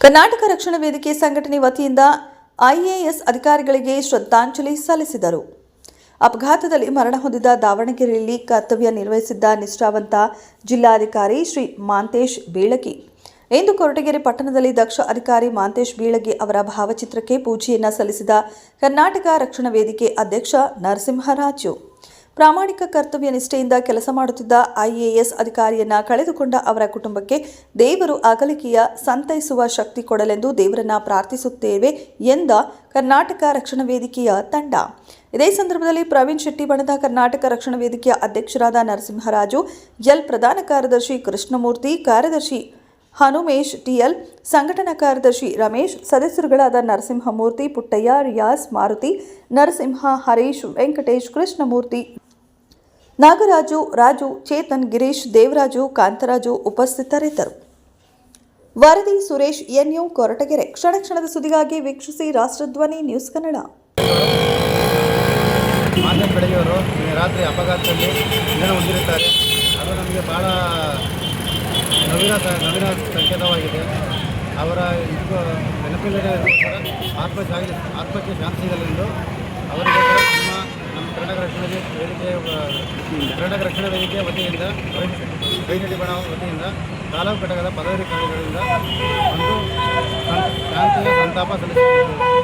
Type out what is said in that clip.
ಕರ್ನಾಟಕ ರಕ್ಷಣಾ ವೇದಿಕೆ ಸಂಘಟನೆ ವತಿಯಿಂದ ಐಎಎಸ್ ಅಧಿಕಾರಿಗಳಿಗೆ ಶ್ರದ್ಧಾಂಜಲಿ ಸಲ್ಲಿಸಿದರು. ಅಪಘಾತದಲ್ಲಿ ಮರಣ ಹೊಂದಿದ ದಾವಣಗೆರೆಯಲ್ಲಿ ಕರ್ತವ್ಯ ನಿರ್ವಹಿಸಿದ್ದ ನಿಷ್ಠಾವಂತ ಜಿಲ್ಲಾಧಿಕಾರಿ ಶ್ರೀ ಮಾಂತೇಶ್ ಬೀಳಗಿ. ಇಂದು ಕೊರಟಗೆರೆ ಪಟ್ಟಣದಲ್ಲಿ ದಕ್ಷ ಅಧಿಕಾರಿ ಮಾಂತೇಶ್ ಬೀಳಗಿ ಅವರ ಭಾವಚಿತ್ರಕ್ಕೆ ಪೂಜೆಯನ್ನು ಸಲ್ಲಿಸಿದ ಕರ್ನಾಟಕ ರಕ್ಷಣಾ ವೇದಿಕೆ ಅಧ್ಯಕ್ಷ ನರಸಿಂಹರಾಜು ಪ್ರಾಮಾಣಿಕ ಕರ್ತವ್ಯ ನಿಷ್ಠೆಯಿಂದ ಕೆಲಸ ಮಾಡುತ್ತಿದ್ದ ಐಎಎಸ್ ಅಧಿಕಾರಿಯನ್ನ ಕಳೆದುಕೊಂಡ ಅವರ ಕುಟುಂಬಕ್ಕೆ ದೇವರು ಅಗಲಿಕೆಯ ಸಂತೈಸುವ ಶಕ್ತಿ ಕೊಡಲೆಂದು ದೇವರನ್ನ ಪ್ರಾರ್ಥಿಸುತ್ತೇವೆ ಎಂದ ಕರ್ನಾಟಕ ರಕ್ಷಣಾ ವೇದಿಕೆಯ ತಂಡ. ಇದೇ ಸಂದರ್ಭದಲ್ಲಿ ಪ್ರವೀಣ್ ಶೆಟ್ಟಿ ಬಣದ ಕರ್ನಾಟಕ ರಕ್ಷಣಾ ವೇದಿಕೆಯ ಅಧ್ಯಕ್ಷರಾದ ನರಸಿಂಹರಾಜು, ಎಲ್ ಪ್ರಧಾನ ಕಾರ್ಯದರ್ಶಿ ಕೃಷ್ಣಮೂರ್ತಿ, ಕಾರ್ಯದರ್ಶಿ ಹನುಮೇಶ್ ಟಿಎಲ್ ಸಂಘಟನಾ ಕಾರ್ಯದರ್ಶಿ ರಮೇಶ್, ಸದಸ್ಯರುಗಳಾದ ನರಸಿಂಹಮೂರ್ತಿ, ಪುಟ್ಟಯ್ಯ, ರಿಯಾಸ್, ಮಾರುತಿ, ನರಸಿಂಹ, ಹರೀಶ್, ವೆಂಕಟೇಶ್, ಕೃಷ್ಣಮೂರ್ತಿ ನಾಗರಾಜು, ರಾಜು, ಚೇತನ್, ಗಿರೀಶ್, ದೇವರಾಜು, ಕಾಂತರಾಜು ಉಪಸ್ಥಿತರಿದ್ದರು. ವರದಿ ಸುರೇಶ್, ಎನ್ಯು ಕೊರಟಗೆರೆ. ಕ್ಷಣ ಕ್ಷಣದ ಸುದ್ದಿಗಾಗಿ ವೀಕ್ಷಿಸಿ ರಾಷ್ಟ್ರಧ್ವನಿ ನ್ಯೂಸ್ ಕನ್ನಡ. ಮಾನ್ಯ ರಾತ್ರಿ ಅಪಘಾತದಲ್ಲಿ ನಿಧನ ಹೊಂದಿರುತ್ತಾರೆ. ಅದು ನಮಗೆ ಭಾಳ ನವೀನ ನವೀನ ಸಂಕೇತವಾಗಿದೆ. ಅವರ ಇದು ನೆನಪಿಲ್ಲದೆ ಆತ್ಮ ಆತ್ಮಕ್ಕೆ ಶಾಂತಿ ಅವರಿಗೆ ನಮ್ಮ ನಮ್ಮ ಕರ್ನಾಟಕ ರಕ್ಷಣಾ ವೇದಿಕೆ ಕರ್ನಾಟಕ ರಕ್ಷಣಾ ವೇದಿಕೆ ವತಿಯಿಂದ ಕೈನಡಿ ಬಣ ವತಿಯಿಂದ ತಾಲೂಕು ಘಟಕದ ಪದವಿ ಕಾಲೇಜುಗಳಿಂದ ಒಂದು ಶಾಂತಿಯ ಸಂತಾಪ ಸಲ್ಲಿಸುತ್ತಿದ್ದೇವೆ